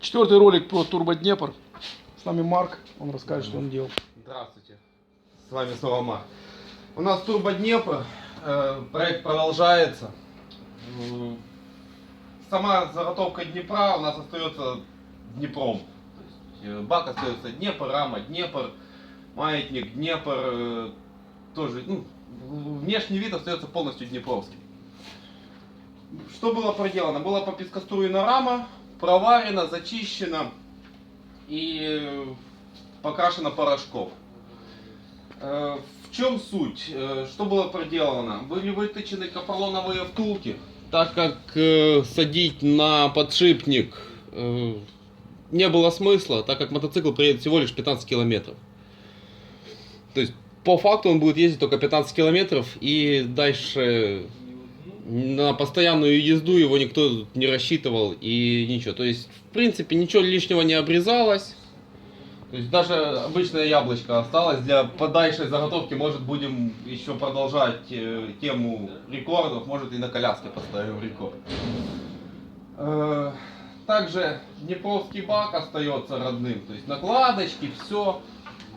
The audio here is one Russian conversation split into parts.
Четвертый ролик про Турбо Днепр. С нами Марк, он расскажет, что он делал. Здравствуйте. С вами снова Марк. У нас Турбо Днепр. э, Проект продолжается. М, Сама заготовка Днепра у нас остается Днепром. Э, Бак остается Днепр, рама Днепр, маятник Днепр. э, Тоже, ну, внешний вид остается полностью Днепровским. Что было проделано? Была попискоструена рама, проварена, зачищена и покрашена порошком. Э, В чем суть? Э, Что было проделано? Были выточены капролоновые втулки, так как э, садить на подшипник не было смысла, так как мотоцикл приедет всего лишь 15 километров. То есть по факту он будет ездить только 15 километров и дальше на постоянную езду его никто не рассчитывал и ничего. То есть в принципе ничего лишнего не обрезалось. То есть даже обычное яблочко осталось для подальшей заготовки. Может будем еще продолжать э, тему рекордов. Может и на коляске поставим рекорд. Э, также Днепровский бак остается родным. То есть накладочки, все.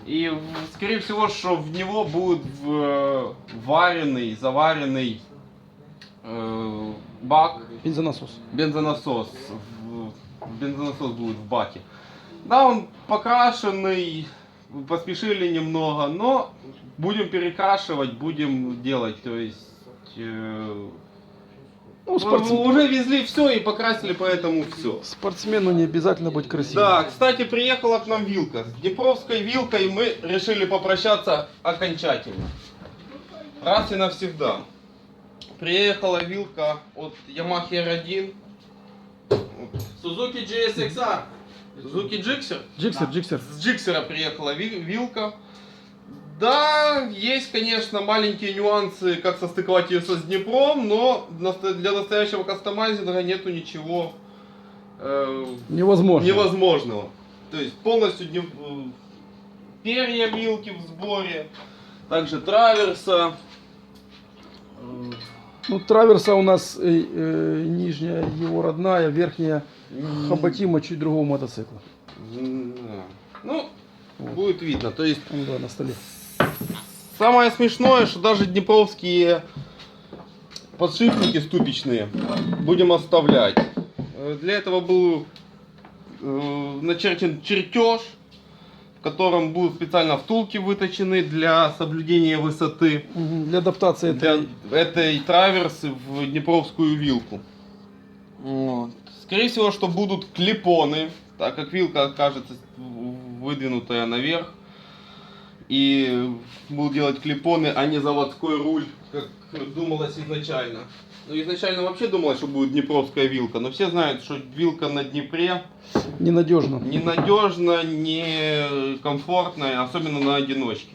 И скорее всего, что в него будет в- вареный, заваренный э, бак Бензонасос. бензонасос. Бензонасос будет в баке. Да, он покрашенный, поспешили немного, но будем перекрашивать, будем делать, то есть... э, ну, спортсмен- Уже везли все и покрасили, поэтому все. спортсмену не обязательно быть красивым. Да, кстати, приехала к нам вилка. С Днепровской вилкой мы решили попрощаться окончательно. Раз и навсегда. Приехала вилка от Yamaha R1. Suzuki GSXR. Suzuki Gixxer. Джиксер, джиксер. С Джиксера приехала ви- вилка. Да, есть, конечно, маленькие нюансы, как состыковать ее со с Днепром, но для настоящего кастомайзинга нету ничего э, Невозможно. невозможного. То есть полностью днев- э, перья вилки в сборе, также траверса. Ну, траверса у нас э, э, нижняя его родная, верхняя м, хоботима чуть другого мотоцикла. да. Ну, Вот. будет видно. То есть Он, да, на столе. самое смешное, что даже днепровские подшипники ступичные будем оставлять. Э, Для этого был э, начерчен чертеж, в котором будут специально втулки выточены для соблюдения высоты. Для адаптации для этой... этой траверсы в Днепровскую вилку. Вот. Скорее всего, что будут клепоны, так как вилка окажется выдвинутая наверх. И будут делать клепоны, а не заводской руль, как думалось изначально. Ну, изначально вообще думалось, что будет Днепровская вилка, но все знают, что вилка на Днепре Ненадежно. ненадежно, не комфортная, особенно на одиночке.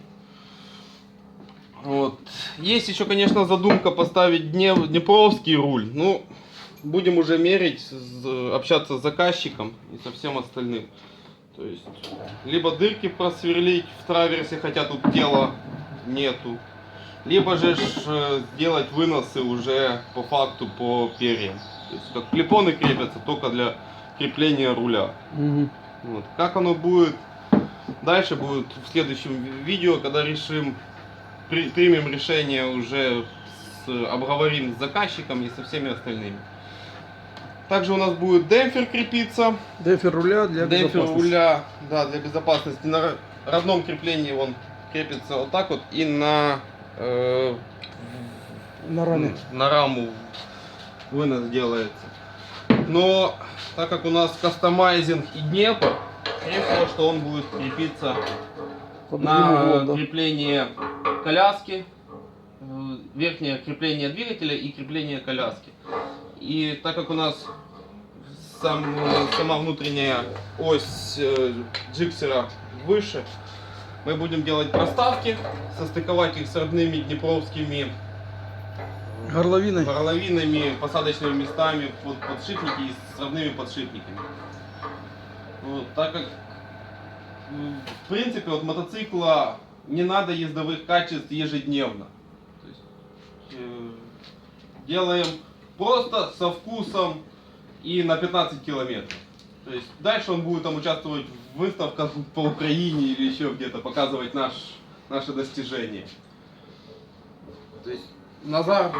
Вот. Есть еще, конечно, задумка поставить Дне- Днепровский руль. Ну, будем уже мерить, общаться с заказчиком и со всем остальным. То есть, либо дырки просверлить в траверсе, хотя тут тела нету. Либо же э, сделать выносы уже по факту по перьям. То есть, как клепоны крепятся только для крепления руля. Мгм. Вот. Как оно будет дальше будет в следующем ви- видео, когда решим, при- примем решение уже с, обговорим с заказчиком и со всеми остальными. Также у нас будет демпфер крепиться. Демпфер руля для демпфер безопасности. руля, да, для безопасности. На родном креплении он крепится вот так вот и на э, На раме. на раму вынос делается. Но так как у нас кастомайзинг и Днепр, скорее всего, что он будет крепиться Под на углом, да. крепление коляски, э, верхнее крепление двигателя и крепление коляски. И так как у нас сам, сама внутренняя ось э, джиксера выше, мы будем делать проставки, состыковать их с родными днепровскими Горловиной. горловинами, посадочными местами под подшипники и с родными подшипниками. Вот, так как в принципе от мотоцикла не надо ездовых качеств ежедневно. То есть, э, делаем просто со вкусом и на 15 километров. То есть дальше он будет там участвовать в выставках по Украине или еще где-то, показывать наш, наши достижения. То есть Назар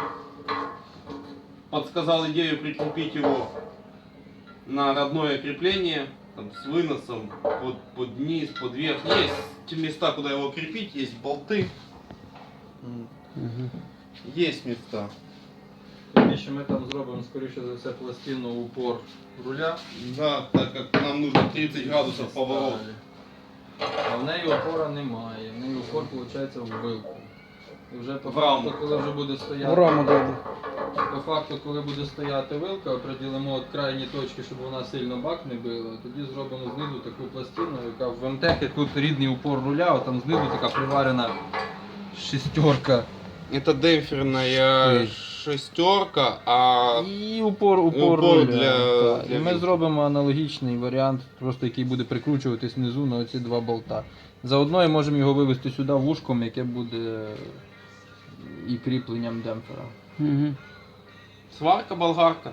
подсказал идею прикрепить его на родное крепление там, с выносом под, под низ, под верх. Есть места, куда его крепить, есть болты, есть места. Пізніше ми там зробимо, скоріше за все, пластину упор руля. Да, так как нам нужно 30 градусов поворот. А в неї опора немає. В неї упор виходить в вилку. І вже по В раму. факту, коли вже буде стояти. Раму дали. По факту, коли буде стояти вилка, оприділимо от крайні точки, щоб вона сильно бак не била. Тоді зробимо знизу таку пластину, яка в МТЕКі тут рідний упор руля, а там знизу така приварена шестерка. Это демпферная Ой. Шестерка, а І упор, упор, упор руля. для- так. для І ми зробимо аналогічний варіант, просто який буде прикручуватись внизу на оці два болта. Заодно і можемо його вивести сюди вушком, яке буде і кріпленням демпфера. Мгм. сварка болгарка.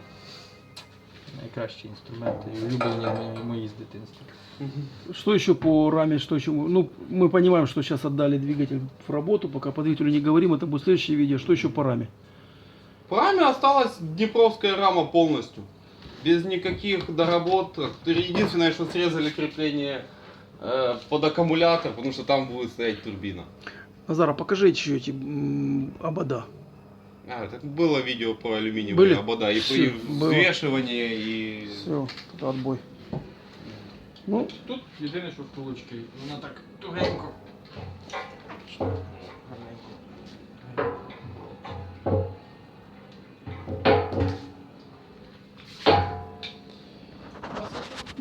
Найкращі інструменти, улюблені мої- мої з дитинства. Что еще по раме, что еще? Ну, мы понимаем, что сейчас отдали двигатель в работу, пока по двигателю не говорим, это будет следующее видео. Что еще по раме? В раме осталась днепровская рама полностью. Без никаких доработок. Единственное, что срезали крепление э, под аккумулятор, потому что там будет стоять турбина. Назара, покажи еще эти м, обода. А, это было видео про алюминиевые Были? обода. И Всё, при было. взвешивании, и... Все, это отбой. Ну, Тут єдине, що вколочки, вона так тугенько.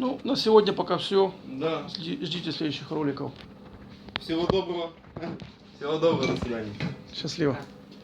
Ну, на сегодня пока все. Да. Ждите следующих роликов. Всего доброго. Всего доброго, до свидания. Счастливо.